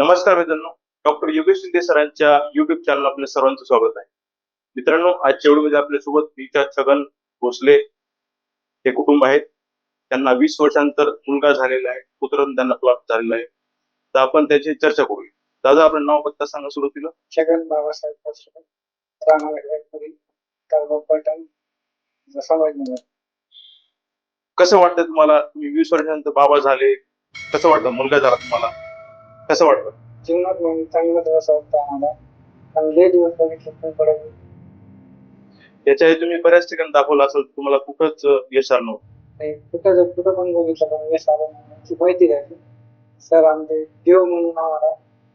नमस्कार मित्रांनो. डॉक्टर योगेश शिंदे सरांच्या युट्यूब चॅनल आपल्या सर्वांचं स्वागत आहे. मित्रांनो आजच्या व्हिडिओमध्ये आपल्यासोबत नीता छगन भोसले हे कुटुंब आहेत. त्यांना वीस वर्षांतर मुलगा झालेला आहे. पुत्र त्यांना प्राप्त झालेला आहे. तर आपण त्याची चर्चा करूया. दादा आपलं नाव पत्ता सांगा सुरुवातीला. छगन बाबासाहेब कसं वाटतं तुम्हाला? तुम्ही वीस वर्षांतर बाबा झाले. कसं वाटतं मुलगा झाला तुम्हाला? कसं वाटतं जीवनात म्हणजे चांगला दिवस होता आम्हाला. आणि लय दिवस बघितले पण पडत याच्या तुम्ही बऱ्याच ठिकाणी दाखवलं असेल तुम्हाला कुठंच यश आलं नव्हतं. नाही कुठं जर कुठं पण बघितलं पण यश आलं नाही. याची माहिती द्यायची सर आमचे देव म्हणून आम्हाला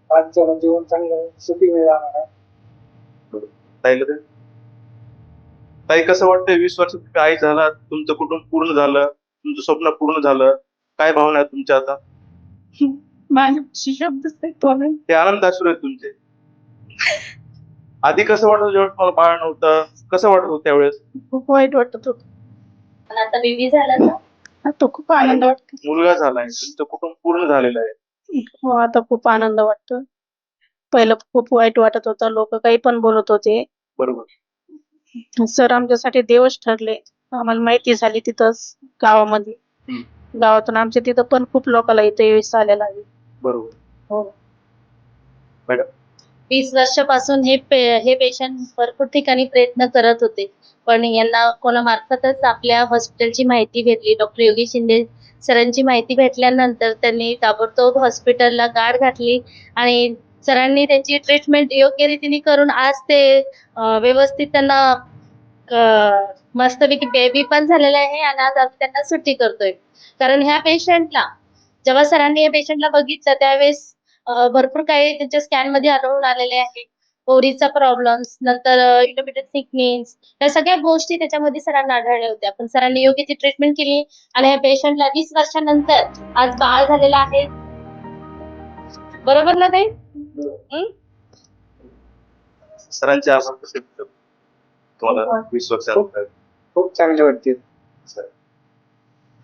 आजचं जीवन चांगलं सुखी मिळालं. आम्हाला ताईला ते ताई कसं वाटतंय? वीस वर्षात तुम्ही आई झाला तुमचं कुटुंब पूर्ण झालं तुमचं स्वप्न पूर्ण झालं. काय भावना आहेत तुमच्या आता? माझे शब्दच नाही तोंडात. ते आनंद अश्रू आहेत तुमचे. आधी कसं वाटत जेव्हा तुम्हाला बाळ नव्हतं? कसं वाटत होतं त्यावेळेस? खूप वाईट वाटत होत. पण आता बेबी झाला ना? आता खूप आनंद वाटतो. मुलगा झालाय तुमचं कुटुंब पूर्ण झालेलं आहे. हो आता खूप आनंद वाटतो. पहिलं खूप वाईट वाटत होतं. लोक काही पण बोलत होते. बरोबर. सर आमच्यासाठी देवच ठरले. आम्हाला माहिती झाली तिथंच गावामध्ये. गावातून आमच्या तिथं पण खूप लोकांना इथे यश आलेला आहे. बरोबर. हो. मॅडम. वीस वर्षापासून हे पे- हे पेशंट भरपूर ठिकाणी प्रयत्न करत होते. पण यांना कोणामार्फतच आपल्या हॉस्पिटलची माहिती भेटली. डॉक्टर योगी शिंदे सरांची माहिती भेटल्यानंतर त्यांनी ताबडतोब हॉस्पिटलला गाड घातली आणि सरांनी त्यांची ट्रीटमेंट योग्य रीतीने करून आज ते अं, व्यवस्थित त्यांना अं, मस्तपैकी बेबी पण झालेला आहे आणि आज आम्ही त्यांना सुट्टी करतोय. कारण ह्या पेशंटला जेव्हा सरांनी या पेशंटला बघितलं त्यावेळेस भरपूर काही त्यांच्या स्कॅनमध्ये आढळून आलेले आहे. ओरीचा प्रॉब्लेम्स नंतर इंटरमिडिएट सिकनेस या सगळ्या गोष्टी त्याच्यामध्ये सरांना आढळल्या होत्या. पण सरांनी योग्य ती ट्रीटमेंट केली आणि या पेशंटला वीस वर्षानंतर आज बाळ झालेला आहे. बरोबर ना ताई? हं? सरांचे आभार कसे? तुम्हाला वीस वर्षानंतर. खूप चांगले वाटते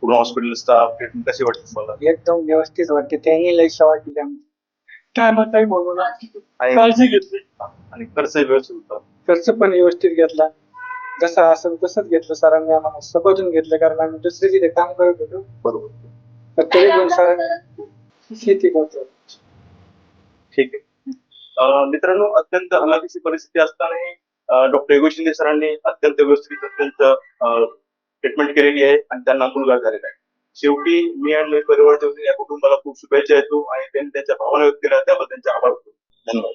पूर्ण हॉस्पिटल स्टाफ ट्रीटमेंट कशी वाटते तुम्हाला? एकदम व्यवस्थित वाटते. त्यांनी लय सेवा केली. आमची टाइम म्हणून? आणि काळजी घेतली. आणि खर्च व्यवस्थित होता. खर्च पण व्यवस्थित घेतला. जसा असेल तसंच घेतलं. सरांनी आम्हाला समजून घेतलं. कारण आम्ही दुसरी तिथे काम करत होतो. बरोबर. तर तरी पण सरांनी शेती करतो. ठीक आहे. अं, मित्रांनो अत्यंत हलाखीची परिस्थिती असतानाही डॉक्टर योगेश शिंदे सरांनी अत्यंत व्यवस्थित अत्यंत ट्रीटमेंट केलेली आहे आणि त्यांना मुलगा झालेला आहे. शेवटी मी आणि मी परिवारच्या या कुटुंबाला खूप शुभेच्छा देतो आणि त्यांनी त्यांच्या भावना व्यक्त केल्या त्याबद्दल त्यांचे आभार होतो धन्यवाद.